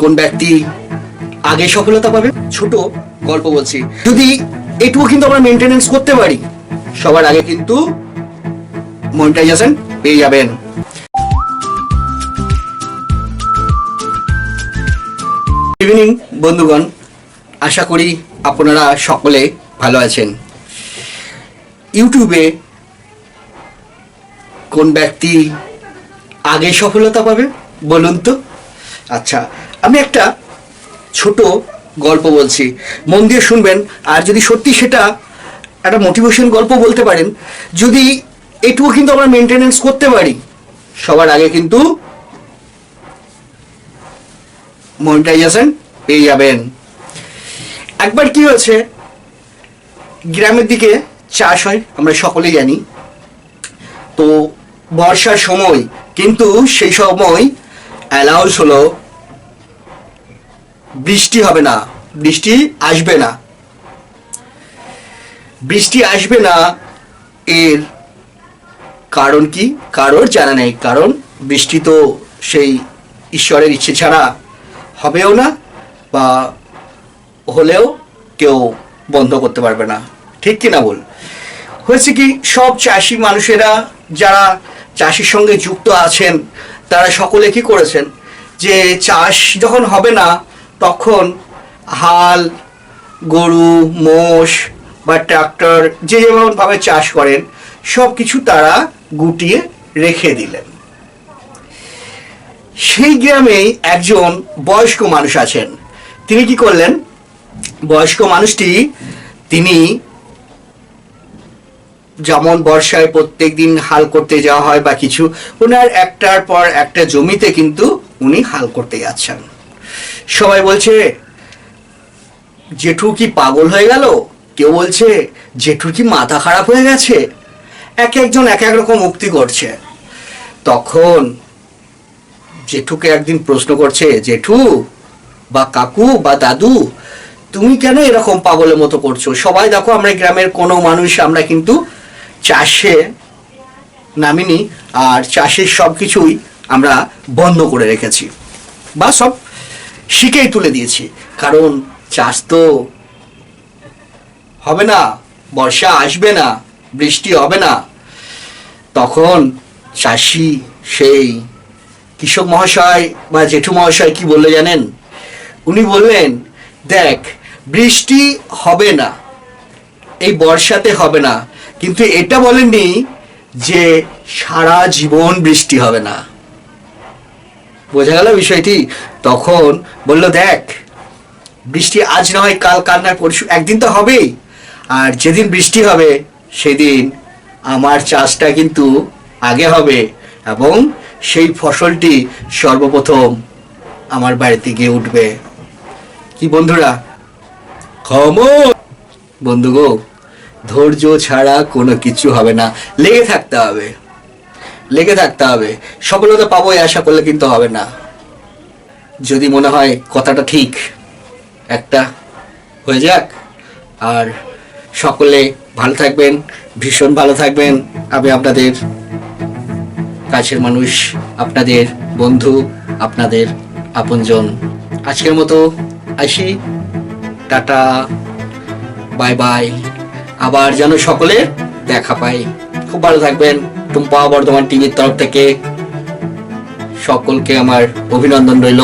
কোন ব্যক্তি আগে সফলতা পাবে? ছোট গল্প বলছি। যদি এটুকু কিন্তু আমরা মেনটেনেন্স করতে পারি, সবার আগে কিন্তু মনিটাইজেশন পেয়ে যাবেন। ইভিনিং বন্ধুগণ। আশা করি আপনারা সকলে ভালো আছেন। ইউটিউবে কোন ব্যক্তি আগে সফলতা পাবে, বলুন তো? আচ্ছা আমি একটা ছোট গল্প বলছি। মন দিয়ে শুনবেন। আর যদি সত্যি সেটা একটা মোটিভেশন গল্প বলতে পারেন, যদি এটুকু কিন্তু আমরা মেনটেনেন্স করতে পারি, সবার আগে কিন্তু মনিটাইজেশন পেয়ে যাবেন। একবার কি হয়েছে, গ্রামের দিকে চাষ হয়, আমরা সকলেই জানি। তো বর্ষার সময়, কিন্তু সেই সময় অ্যালাউন্স হলো বৃষ্টি হবে না, বৃষ্টি আসবে না। বৃষ্টি আসবে না এর কারণ কি? কারোর জানা নেই। কারণ বৃষ্টি তো সেই ঈশ্বরের ইচ্ছে ছাড়া হবেও না বা হলেও কেউ বন্ধ করতে পারবে না। ঠিক কি না বল? হয়েছে কি, সব চাষি মানুষেরা যারা চাষির সঙ্গে যুক্ত আছেন, তারা সকলে কি করেছেন? যে চাষ যখন হবে না তখন হাল, গরু, মোষ বা ট্রাক্টর যে যেমনভাবে চাষ করেন সব কিছু তারা গুটিয়ে রেখে দিলেন। সেই গ্রামেই একজন বয়স্ক মানুষ আছেন। তিনি কি করলেন? বয়স্ক মানুষটি তিনি যেমন বর্ষায় প্রত্যেক দিন হাল করতে যাওয়া হয় বা কিছু ওনার একটার পর একটা জমিতে কিন্তু উনি হাল করতে যাচ্ছেন। সবাই বলছে, জেঠু কি পাগল হয়ে গেল? কেউ বলছে জেঠুর কি মাথা খারাপ হয়ে গেছে? এক একজন এক এক রকম মুক্তি করছে। তখন জেঠুকে একদিন প্রশ্ন করছে, জেঠু বা কাকু বা দাদু, তুমি কেন এরকম পাগলের মতো করছ? সবাই দেখো আমরা গ্রামের কোনো মানুষ, আমরা কিন্তু চাষে নামিনি, আর চাষের সব কিছুই আমরা বন্ধ করে রেখেছি। বা সব শিখেই তুলে দিয়েছি। কারণ চাষ তো হবে না, বর্ষা আসবে না, বৃষ্টি হবে না। তখন চাষি সেই কৃষক মহাশয় বা জেঠু মহাশয় কি বললে জানেন? উনি বললেন, দেখ, বৃষ্টি হবে না, এই বর্ষাতে হবে না। কিন্তু এটা বলেননি যে সারা জীবন বৃষ্টি হবে না। বোঝা গেল বিষয়টি। তখন বলল দেখ বৃষ্টি আজ নয় কাল কাল নয় পরশু একদিন তো হবেই। আর যেদিন বৃষ্টি হবে সেদিন আমার চাষটা কিন্তু আগে হবে এবং সেই ফসলটি সর্বপ্রথম আমার বাড়িতে গিয়ে উঠবে। কি বন্ধুরা? ক্ষম বন্ধু গো ধৈর্য ছাড়া কোনো কিছু হবে না। লেগে থাকতে হবে। লেগে থাকতে হবে। সফলতা পাবো আশা করলে কিন্তু হবে না। যদি মনে হয় কথাটা ঠিক, একটা, হয়ে যাক। আর সকলে ভালো থাকবেন, ভীষণ ভালো থাকবেন। আমি আপনাদের কাছের মানুষ, আপনাদের বন্ধু, আপনাদের আপনজন। আজকের মতো আসি। টাটা। Bye bye. আবার যেন সকলে দেখা পাই। খুব ভালো থাকবেন। টুম্পা বর্ধমান টিভির তরফ থেকে সকলকে আমার অভিনন্দন রইল।